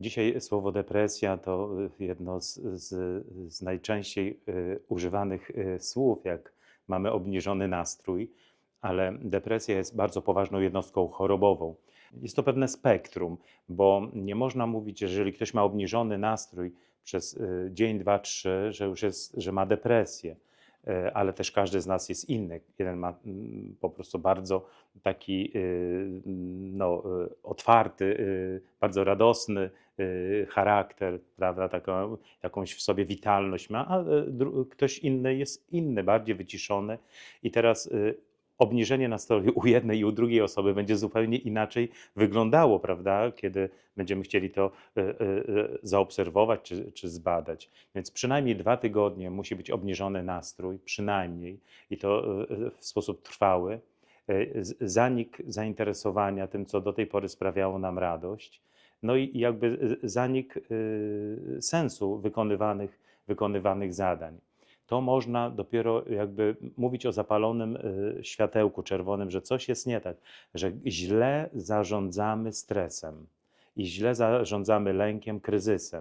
Dzisiaj słowo depresja to y, jedno z, z, z najczęściej y, używanych y, słów, jak mamy obniżony nastrój, ale depresja jest bardzo poważną jednostką chorobową. Jest to pewne spektrum, bo nie można mówić, że jeżeli ktoś ma obniżony nastrój przez dzień, dwa, trzy, że już jest, że ma depresję. Ale też każdy z nas jest inny. Jeden ma mm, po prostu bardzo taki no, otwarty, bardzo radosny charakter, prawda, taką, jakąś w sobie witalność ma, a y, ktoś inny jest inny, bardziej wyciszony. I teraz y, obniżenie nastroju u jednej i u drugiej osoby będzie zupełnie inaczej wyglądało, prawda, kiedy będziemy chcieli to y, y, y, zaobserwować czy, czy zbadać. Więc przynajmniej dwa tygodnie musi być obniżony nastrój, przynajmniej, i to y, y, w sposób trwały. Y, Zanik zainteresowania tym, co do tej pory sprawiało nam radość, no i jakby y, zanik y, sensu wykonywanych, wykonywanych zadań. To można dopiero jakby mówić o zapalonym y, światełku czerwonym, że coś jest nie tak, że źle zarządzamy stresem i źle zarządzamy lękiem, kryzysem.